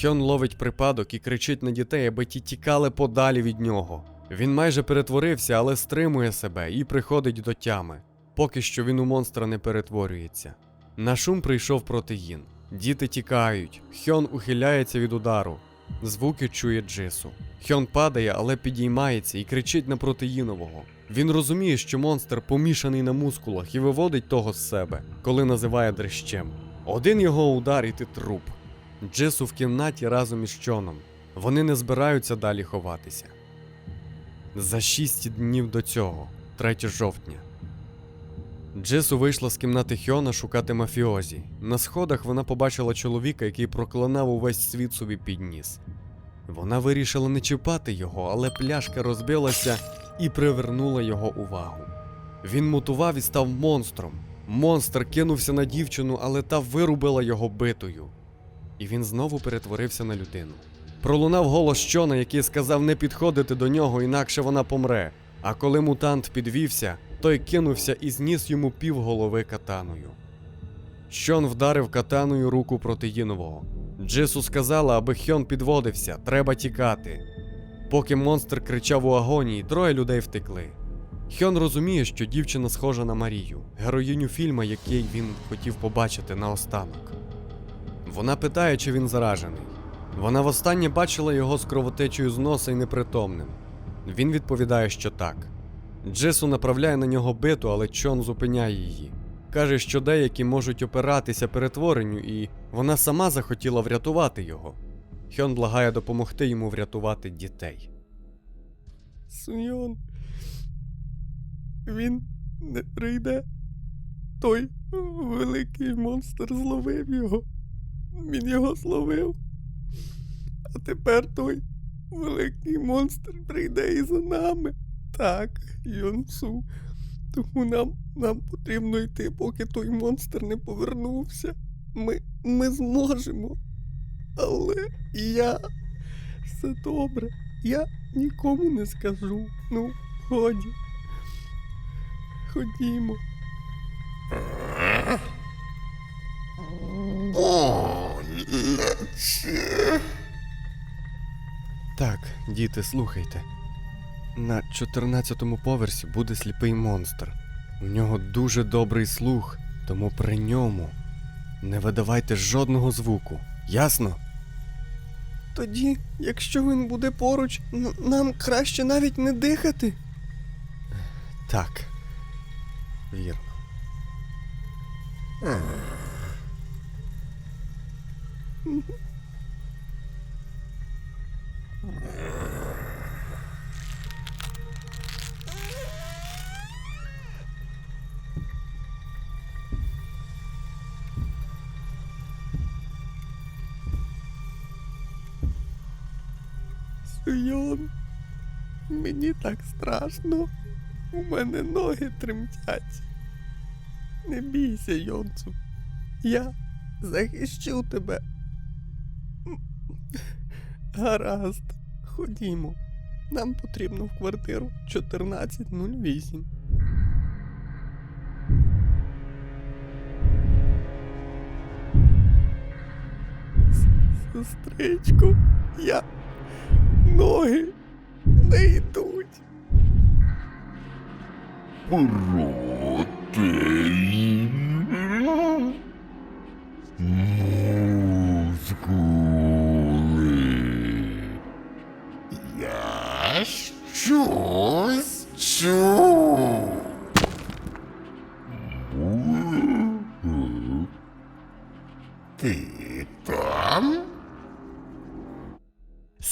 Хьон ловить припадок і кричить на дітей, аби ті тікали подалі від нього. Він майже перетворився, але стримує себе і приходить до тями. Поки що він у монстра не перетворюється. На шум прийшов протеїн. Діти тікають. Хьон ухиляється від удару. Звуки чує Джису. Хьон падає, але підіймається і кричить на протеїнового. Він розуміє, що монстр помішаний на мускулах і виводить того з себе, коли називає дрищем. Один його удар і ти труп. Джису в кімнаті разом із Чоном. Вони не збираються далі ховатися. За шість днів до цього, 3 жовтня. Джису вийшла з кімнати Хьона шукати мафіозі. На сходах вона побачила чоловіка, який проклинав увесь світ собі під ніс. Вона вирішила не чіпати його, але пляшка розбилася і привернула його увагу. Він мутував і став монстром. Монстр кинувся на дівчину, але та вирубила його битою. І він знову перетворився на людину. Пролунав голос Щона, який сказав не підходити до нього, інакше вона помре. А коли мутант підвівся, той кинувся і зніс йому півголови катаною. Щон вдарив катаною руку протеїнового. Джису сказала, аби Хьон підводився, треба тікати. Поки монстр кричав у агонії, троє людей втекли. Хьон розуміє, що дівчина схожа на Марію, героїню фільма, який він хотів побачити наостанок. Вона питає, чи він заражений. Вона востаннє бачила його з кровотечею з носа і непритомним. Він відповідає, що так. Джесу направляє на нього биту, але Чон зупиняє її. Каже, що деякі можуть опиратися перетворенню, і вона сама захотіла врятувати його. Хьон благає допомогти йому врятувати дітей. Суньон. Він не прийде. Той великий монстр зловив його. Він його зловив. А тепер той великий монстр прийде і за нами. Так, Йонсу. Тому нам, нам потрібно йти, поки той монстр не повернувся. Ми, ми зможемо. Але я. Все добре. Я нікому не скажу. Ну, годі. Ходімо. Так, діти, слухайте. На 14-му поверсі буде сліпий монстр. У нього дуже добрий слух, тому при ньому не видавайте жодного звуку. Ясно? Тоді, якщо він буде поруч, нам краще навіть не дихати. Так. Вірно. Суйон, мені так страшно. У мене ноги тремтять. Не бійся, Йонцу. Я захищу тебе. Гаразд, ходімо. Нам потрібно в квартиру 1408. С- Сестричко, я ноги не йдуть. Протеїн. Мускули. Я щось чув.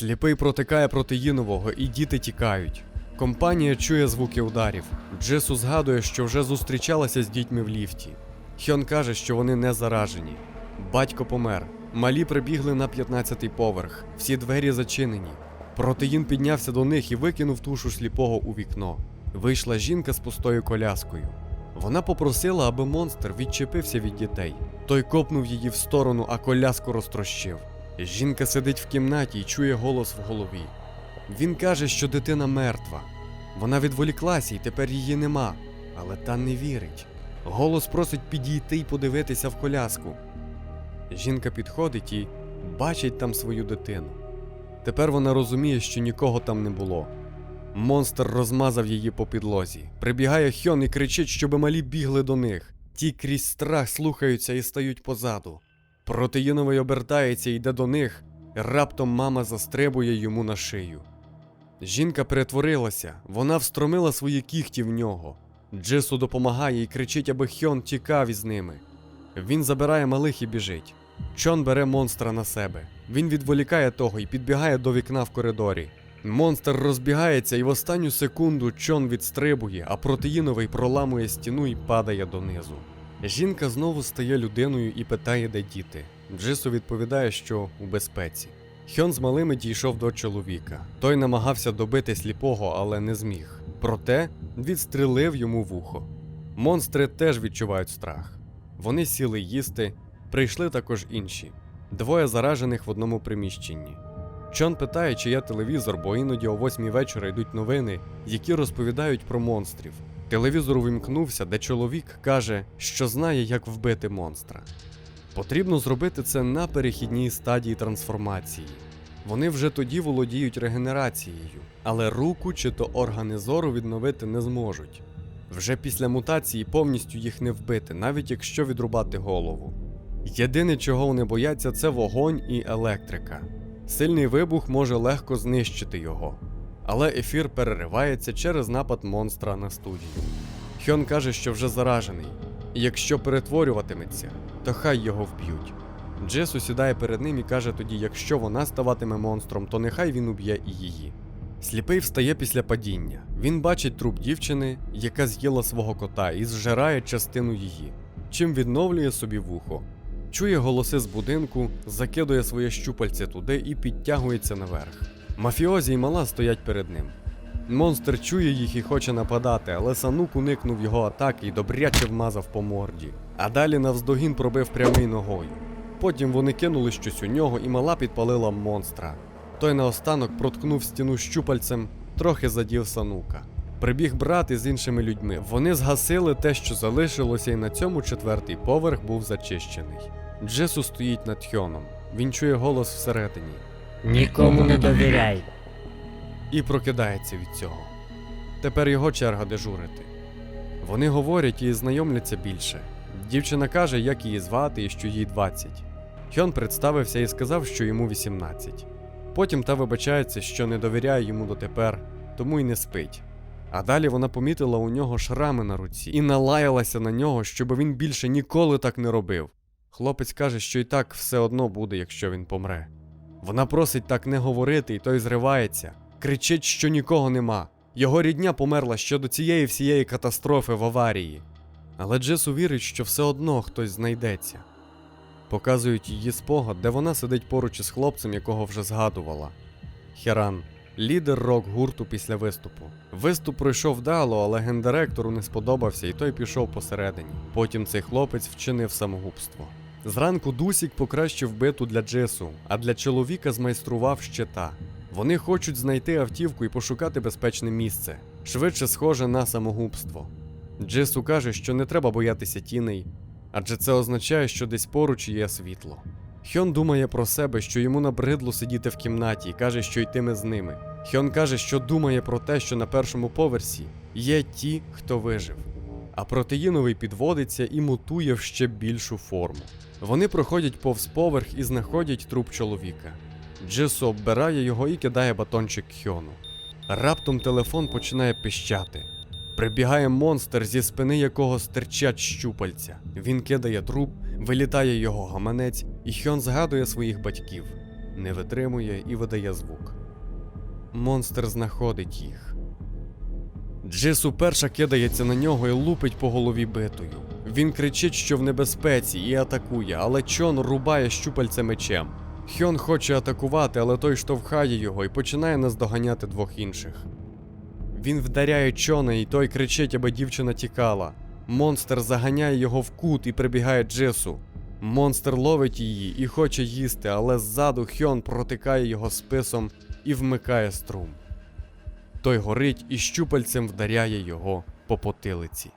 Сліпий протикає протеїнового, і діти тікають. Компанія чує звуки ударів. Джесу згадує, що вже зустрічалася з дітьми в ліфті. Хьон каже, що вони не заражені. Батько помер. Малі прибігли на 15-й поверх. Всі двері зачинені. Протеїн піднявся до них і викинув тушу сліпого у вікно. Вийшла жінка з пустою коляскою. Вона попросила, аби монстр відчепився від дітей. Той копнув її в сторону, а коляску розтрощив. Жінка сидить в кімнаті і чує голос в голові. Він каже, що дитина мертва. Вона відволіклася і тепер її нема, але та не вірить. Голос просить підійти й подивитися в коляску. Жінка підходить і бачить там свою дитину. Тепер вона розуміє, що нікого там не було. Монстр розмазав її по підлозі. Прибігає Хьон і кричить, щоби малі бігли до них. Ті крізь страх слухаються і стають позаду. Протеїновий обертається і йде до них. Раптом мама застрибує йому на шию. Жінка перетворилася, вона встромила свої кігті в нього. Джису допомагає і кричить, аби Хьон тікав із ними. Він забирає малих і біжить. Чон бере монстра на себе. Він відволікає того і підбігає до вікна в коридорі. Монстр розбігається, і в останню секунду Чон відстрибує, а протеїновий проламує стіну і падає донизу. Жінка знову стає людиною і питає, де діти. Джису відповідає, що у безпеці. Хьон з малими дійшов до чоловіка. Той намагався добити сліпого, але не зміг. Проте відстрелив йому вухо. Монстри теж відчувають страх. Вони сіли їсти, прийшли також інші. Двоє заражених в одному приміщенні. Чон питає, чи є телевізор, бо іноді о восьмій вечора йдуть новини, які розповідають про монстрів. Телевізор увімкнувся, де чоловік каже, що знає, як вбити монстра. Потрібно зробити це на перехідній стадії трансформації. Вони вже тоді володіють регенерацією, але руку чи то органи зору відновити не зможуть. Вже після мутації повністю їх не вбити, навіть якщо відрубати голову. Єдине, чого вони бояться, це вогонь і електрика. Сильний вибух може легко знищити його. Але ефір переривається через напад монстра на студію. Хьон каже, що вже заражений, якщо перетворюватиметься, то хай його вб'ють. Джесу сідає перед ним і каже тоді, якщо вона ставатиме монстром, то нехай він уб'є і її. Сліпий встає після падіння. Він бачить труп дівчини, яка з'їла свого кота і зжирає частину її, чим відновлює собі вухо. Чує голоси з будинку, закидує своє щупальце туди і підтягується наверх. Мафіозі й мала стоять перед ним. Монстр чує їх і хоче нападати, але Санук уникнув його атаки і добряче вмазав по морді. А далі навздогін пробив прямий ногою. Потім вони кинули щось у нього, і мала підпалила монстра. Той наостанок проткнув стіну щупальцем, трохи задів Санука. Прибіг брат із іншими людьми. Вони згасили те, що залишилося, і на цьому четвертий поверх був зачищений. Джесу стоїть над Хьоном. Він чує голос всередині Нікому не довіряй. і прокидається від цього. Тепер його черга дежурити. Вони говорять і знайомляться більше. Дівчина каже, як її звати і що їй 20. Хьон представився і сказав, що йому 18. Потім та вибачається, що не довіряє йому дотепер, тому й не спить. А далі вона помітила у нього шрами на руці і налаялася на нього, щоб він більше ніколи так не робив. Хлопець каже, що і так все одно буде, якщо він помре. Вона просить так не говорити, і той зривається, кричить, що нікого нема. Його рідня померла ще до цієї всієї катастрофи в аварії. Але Джесу вірить, що все одно хтось знайдеться. Показують її спогад, де вона сидить поруч із хлопцем, якого вже згадувала. Херан, лідер рок-гурту після виступу. Виступ пройшов вдало, але гендиректору не сподобався, і той пішов посередині. Потім цей хлопець вчинив самогубство. Зранку Дусік покращив биту для Джесу, а для чоловіка змайстрував щита. Вони хочуть знайти автівку і пошукати безпечне місце, швидше схоже на самогубство. Джесу каже, що не треба боятися тіней, адже це означає, що десь поруч є світло. Хьон думає про себе, що йому набридло сидіти в кімнаті і каже, що йтиме з ними. Хьон каже, що думає про те, що на першому поверсі є ті, хто вижив. А протеїновий підводиться і мутує в ще більшу форму. Вони проходять повз поверх і знаходять труп чоловіка. Джесу оббирає його і кидає батончик Хьону. Раптом телефон починає пищати. Прибігає монстр, зі спини якого стирчать щупальця. Він кидає труп, вилітає його гаманець, і Хьон згадує своїх батьків, не витримує і видає звук. Монстр знаходить їх. Джису перша кидається на нього і лупить по голові битою. Він кричить, що в небезпеці, і атакує, але Чон рубає щупальце мечем. Хьон хоче атакувати, але той штовхає його і починає наздоганяти двох інших. Він вдаряє Чона, і той кричить, аби дівчина тікала. Монстр заганяє його в кут і прибігає Джесу. Монстр ловить її і хоче їсти, але ззаду Хьон протикає його списом і вмикає струм. Той горить і щупальцем вдаряє його по потилиці.